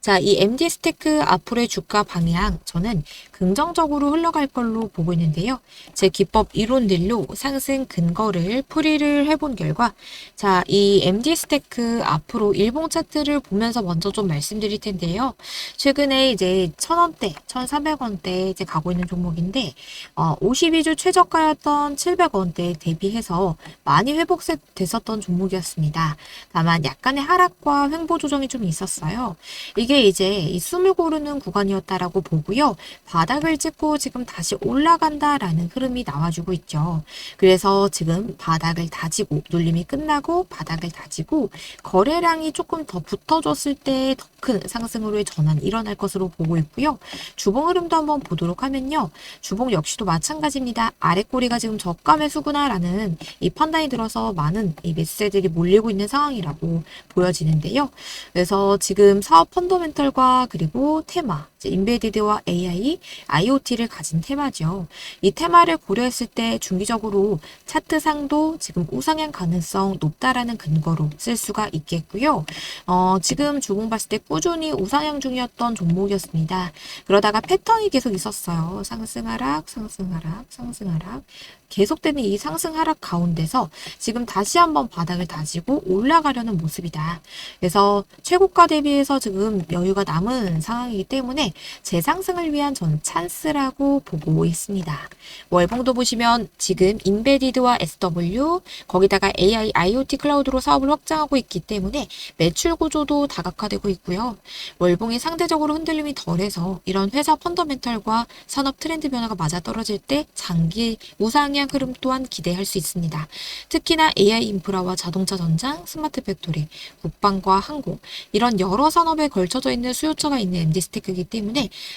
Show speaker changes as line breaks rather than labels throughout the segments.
자, 이 MD 스테크 앞으로의 주가 방향 저는 긍정적으로 흘러갈 걸로 보고 있는데요. 제 기법 이론들로 상승 근거를 풀이를 해본 결과 자, 이 MD 스테크 앞으로 일봉 차트를 보면서 먼저 좀 말씀드릴 텐데요. 최근에 이제 1000원대, 1300원대 이제 가고 있는 종목인데 어, 52주 최저가였던 700원대 대비해서 많이 회복됐었던 종목이었습니다. 다만 약간의 하락과 횡보 조정이 좀 있었어요. 이게 이제 이 숨을 고르는 구간이었다라고 보고요. 바닥을 찍고 지금 다시 올라간다라는 흐름이 나와주고 있죠. 그래서 지금 바닥을 다지고 눌림이 끝나고 바닥을 다지고 거래량이 조금 더 붙어줬을 때 더 큰 상승으로의 전환 일어날 것으로 보고 있고요. 주봉 흐름도 한번 보도록 하면요. 주봉 역시도 마찬가지입니다. 아래 꼬리가 지금 저가 매수구나라는 이 판단이 들어서 많은 이 매수세들이 몰리고 있는 상황이라고 보여지는데요. 그래서 지금 사업 펀더멘털과 그리고 테마, 인베디드와 AI, IoT를 가진 테마죠. 이 테마를 고려했을 때 중기적으로 차트상도 지금 우상향 가능성 높다라는 근거로 쓸 수가 있겠고요. 어, 지금 주봉 봤을 때 꾸준히 우상향 중이었던 종목이었습니다. 그러다가 패턴이 계속 있었어요. 상승 하락, 상승 하락, 상승 하락. 계속되는 이 상승 하락 가운데서 지금 다시 한번 바닥을 다지고 올라가려는 모습이다. 그래서 최고가 대비해서 지금 여유가 남은 상황이기 때문에 재상승을 위한 전 찬스라고 보고 있습니다. 월봉도 보시면 지금 인베디드와 SW 거기다가 AI, IoT 클라우드로 사업을 확장하고 있기 때문에 매출 구조도 다각화되고 있고요. 월봉이 상대적으로 흔들림이 덜해서 이런 회사 펀더멘털과 산업 트렌드 변화가 맞아떨어질 때 장기 우상향 흐름 또한 기대할 수 있습니다. 특히나 AI 인프라와 자동차 전장, 스마트 팩토리, 국방과 항공 이런 여러 산업에 걸쳐져 있는 수요처가 있는 MD 스테이크이기 때문에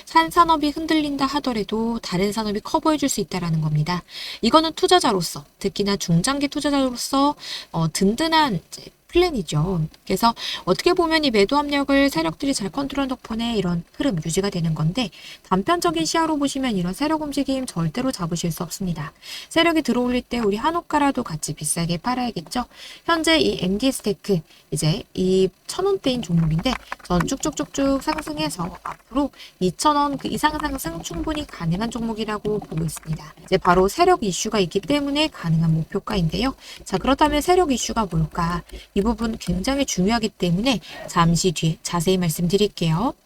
산 산업이 흔들린다 하더라도 다른 산업이 커버해 줄 수 있다라는 겁니다. 이거는 투자자로서 특히나 중장기 투자자로서 어, 든든한 플랜이죠. 그래서 어떻게 보면 이 매도 압력을 세력들이 잘 컨트롤 덕분에 이런 흐름 유지가 되는 건데 단편적인 시야로 보시면 이런 세력 움직임 절대로 잡으실 수 없습니다. 세력이 들어올릴 때 우리 한옥가라도 같이 비싸게 팔아야겠죠. 현재 이 MD 스테이크 이제 이 천원대인 종목인데 전 쭉쭉쭉쭉 상승해서 앞으로 2천원 그 이상 상승 충분히 가능한 종목이라고 보고 있습니다. 이제 바로 세력 이슈가 있기 때문에 가능한 목표가인데요. 자 그렇다면 세력 이슈가 뭘까? 이 부분 굉장히 중요하기 때문에 잠시 뒤에 자세히 말씀드릴게요.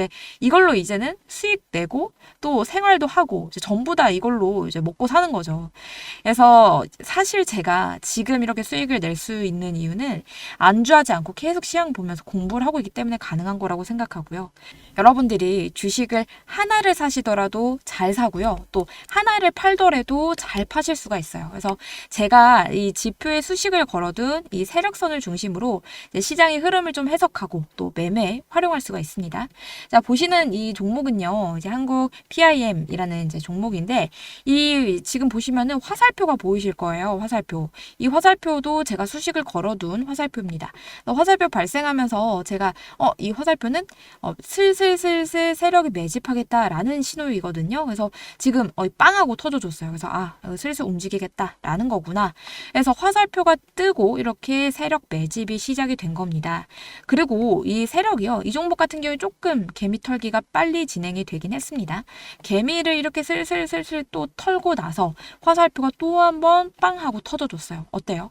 근데 이걸로 이제는 수익 내고 또 생활도 하고 이제 전부 다 이걸로 이제 먹고 사는 거죠. 그래서 사실 제가 지금 이렇게 수익을 낼 수 있는 이유는 안주하지 않고 계속 시황 보면서 공부를 하고 있기 때문에 가능한 거라고 생각하고요. 여러분들이 주식을 하나를 사시더라도 잘 사고요. 또 하나를 팔더라도 잘 파실 수가 있어요. 그래서 제가 이 지표에 수식을 걸어둔 이 세력선을 중심으로 시장의 흐름을 좀 해석하고 또 매매에 활용할 수가 있습니다. 자, 보시는 이 종목은요. 이제 한국 PIM이라는 이제 종목인데 이 지금 보시면은 화살표가 보이실 거예요. 화살표. 이 화살표도 제가 수식을 걸어둔 화살표입니다. 화살표 발생하면서 제가 어, 이 화살표는 어, 슬슬 슬슬 세력이 매집하겠다라는 신호이거든요. 그래서 지금 어, 빵하고 터져줬어요. 그래서 아, 어, 슬슬 움직이겠다라는 거구나. 그래서 화살표가 뜨고 이렇게 세력 매집이 시작이 된 겁니다. 그리고 이 세력이요. 이 종목 같은 경우에 조금 개미 털기가 빨리 진행이 되긴 했습니다. 개미를 이렇게 슬슬슬슬 또 털고 나서 화살표가 또 한 번 빵 하고 터져줬어요. 어때요?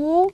cu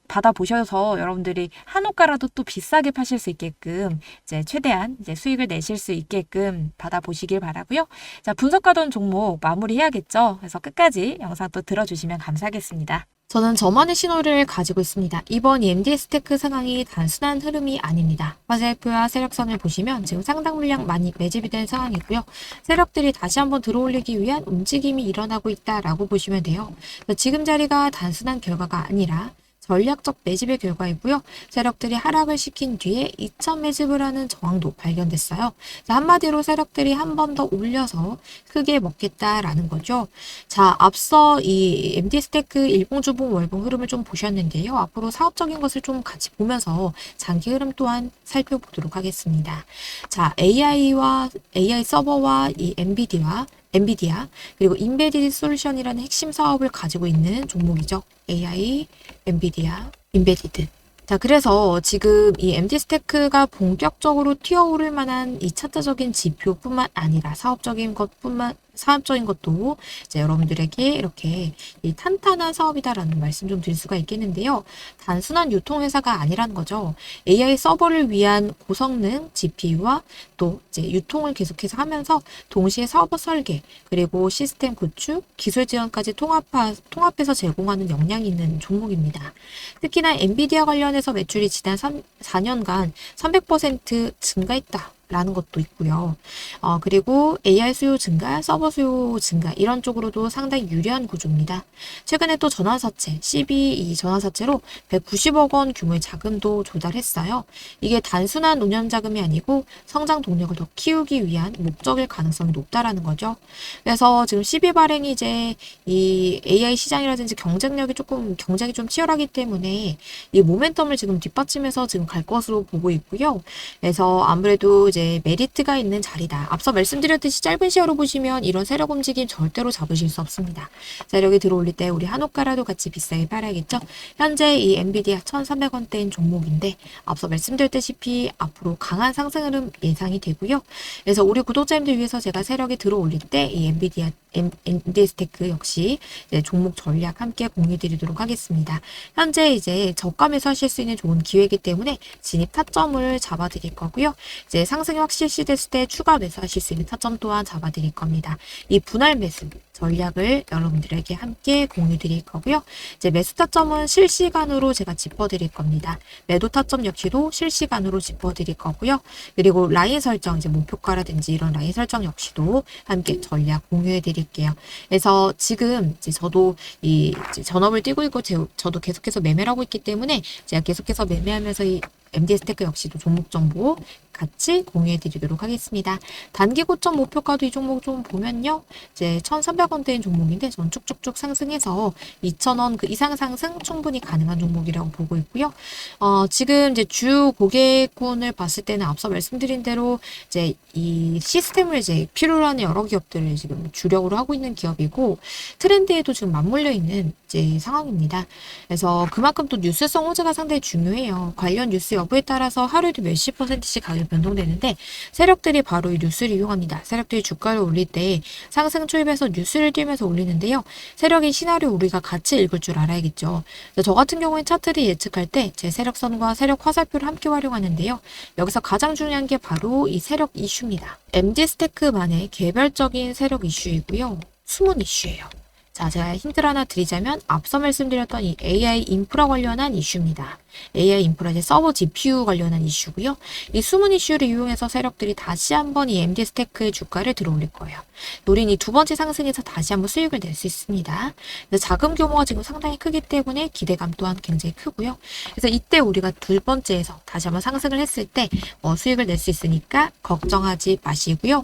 받아보셔서 여러분들이 한옥가라도 또 비싸게 파실 수 있게끔 이제 최대한 이제 수익을 내실 수 있게끔 받아보시길 바라고요. 자, 분석하던 종목 마무리해야겠죠. 그래서 끝까지 영상 또 들어주시면 감사하겠습니다.
저는 저만의 신호를 가지고 있습니다. 이번 이 MDS 테크 상황이 단순한 흐름이 아닙니다. 화살표와 세력선을 보시면 지금 상당 물량 많이 매집이 된 상황이고요. 세력들이 다시 한번 들어올리기 위한 움직임이 일어나고 있다라고 보시면 돼요. 지금 자리가 단순한 결과가 아니라 전략적 매집의 결과이고요. 세력들이 하락을 시킨 뒤에 2천 매집을 하는 저항도 발견됐어요. 자, 한마디로 세력들이 한 번 더 올려서 크게 먹겠다라는 거죠. 자, 앞서 이 MD 스테크 일봉, 주봉, 월봉 흐름을 좀 보셨는데요. 앞으로 사업적인 것을 좀 같이 보면서 장기 흐름 또한 살펴보도록 하겠습니다. 자, AI와 AI 서버와 이 엔비디와 엔비디아 그리고 인베디드 솔루션이라는 핵심 사업을 가지고 있는 종목이죠. AI, 엔비디아, 인베디드. 자, 그래서 지금 이 MD 스테크가 본격적으로 튀어오를 만한 이 차트적인 지표뿐만 아니라 사업적인 것뿐만 사업적인 것도 이제 여러분들에게 이렇게 이 탄탄한 사업이다라는 말씀 좀 드릴 수가 있겠는데요. 단순한 유통회사가 아니라는 거죠. AI 서버를 위한 고성능 GPU와 또 이제 유통을 계속해서 하면서 동시에 서버 설계 그리고 시스템 구축, 기술 지원까지 통합하, 통합해서 제공하는 역량이 있는 종목입니다. 특히나 엔비디아 관련해서 매출이 지난 3, 4년간 300% 증가했다. 라는 것도 있고요. 어, 그리고 AI 수요 증가, 서버 수요 증가 이런 쪽으로도 상당히 유리한 구조입니다. 최근에 또 전환사채, CB 이 전환사채로 190억 원 규모의 자금도 조달했어요. 이게 단순한 운영 자금이 아니고 성장 동력을 더 키우기 위한 목적일 가능성이 높다라는 거죠. 그래서 지금 CB 발행이 이제 이 AI 시장이라든지 경쟁력이 조금 경쟁이 좀 치열하기 때문에 이 모멘텀을 지금 뒷받침해서 지금 갈 것으로 보고 있고요. 그래서 아무래도 이제 메리트가 있는 자리다. 앞서 말씀드렸듯이 짧은 시야로 보시면 이런 세력 움직임 절대로 잡으실 수 없습니다. 세력이 들어올릴 때 우리 한옥가라도 같이 비싸게 팔아야겠죠. 현재 이 엔비디아 1,300원대인 종목인데 앞서 말씀드렸다시피 앞으로 강한 상승 흐름 예상이 되고요. 그래서 우리 구독자님들 위해서 제가 세력이 들어올릴 때 이 엔비디아 엔디스테크 역시 종목 전략 함께 공유드리도록 하겠습니다. 현재 이제 저가 매수하실 수 있는 좋은 기회이기 때문에 진입 타점을 잡아드릴 거고요. 이제 상승이 확실시 됐을 때 추가 매수하실 수 있는 타점 또한 잡아드릴 겁니다. 이 분할 매수 전략을 여러분들에게 함께 공유 드릴 거고요. 이제 매수 타점은 실시간으로 제가 짚어 드릴 겁니다. 매도 타점 역시도 실시간으로 짚어 드릴 거고요. 그리고 라인 설정, 이제 목표가라든지 이런 라인 설정 역시도 함께 전략 공유해 드릴게요. 그래서 지금 이제 저도 이 이제 전업을 뛰고 있고 제, 저도 계속해서 매매를 하고 있기 때문에 제가 계속해서 매매하면서 이 MD 스테크 역시도 종목 정보 같이 공유해 드리도록 하겠습니다. 단기 고점 목표가도 이 종목 좀 보면요. 이제 1,300원대인 종목인데 전 쭉쭉쭉 상승해서 2,000원 그 이상 상승 충분히 가능한 종목이라고 보고 있고요. 어, 지금 이제 주 고객군을 봤을 때는 앞서 말씀드린 대로 이제 이 시스템을 이제 필요로 하는 여러 기업들을 지금 주력으로 하고 있는 기업이고 트렌드에도 지금 맞물려 있는 이제 상황입니다. 그래서 그만큼 또 뉴스성 호재가 상당히 중요해요. 관련 뉴스 여부에 따라서 하루에도 몇십 퍼센트씩 가격 이 변동되는데 세력들이 바로 이 뉴스를 이용합니다. 세력들이 주가를 올릴 때 상승 초입에서 뉴스를 띄면서 올리는데요. 세력의 시나리오 우리가 같이 읽을 줄 알아야겠죠. 저 같은 경우에 차트를 예측할 때 제 세력선과 세력 화살표를 함께 활용하는데요. 여기서 가장 중요한 게 바로 이 세력 이슈입니다. MD 스테크만의 개별적인 세력 이슈이고요. 숨은 이슈예요. 자, 제가 힌트를 하나 드리자면 앞서 말씀드렸던 이 AI 인프라 관련한 이슈입니다. AI 인프라 이제 서버 GPU 관련한 이슈고요. 이 숨은 이슈를 이용해서 세력들이 다시 한번 이 MD 스테크의 주가를 들어올릴 거예요. 노린이 두 번째 상승에서 다시 한번 수익을 낼 수 있습니다. 자금 규모가 지금 상당히 크기 때문에 기대감 또한 굉장히 크고요. 그래서 이때 우리가 두 번째에서 다시 한번 상승을 했을 때 어, 수익을 낼 수 있으니까 걱정하지 마시고요.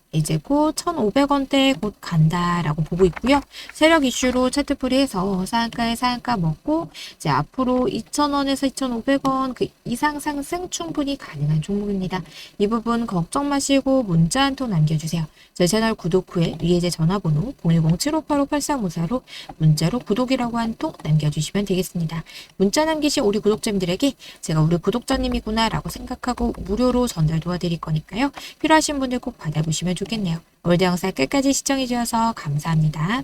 이제 곧 1,500원대 곧 간다라고 보고 있고요. 세력 이슈로 차트풀이해서 상한가에 상한가 먹고 이제 앞으로 2,000원에서 2,500원 그 이상 상승 충분히 가능한 종목입니다. 이 부분 걱정 마시고 문자 한 통 남겨주세요. 제 채널 구독 후에 위에 제 전화번호 010-7585-8354로 문자로 구독이라고 한 통 남겨주시면 되겠습니다. 문자 남기신 우리 구독자님들에게 제가 우리 구독자님이구나 라고 생각하고 무료로 전달 도와드릴 거니까요. 필요하신 분들 꼭 받아보시면 좋겠 네요. 오늘도 영상 끝까지 시청해주셔서 감사합니다.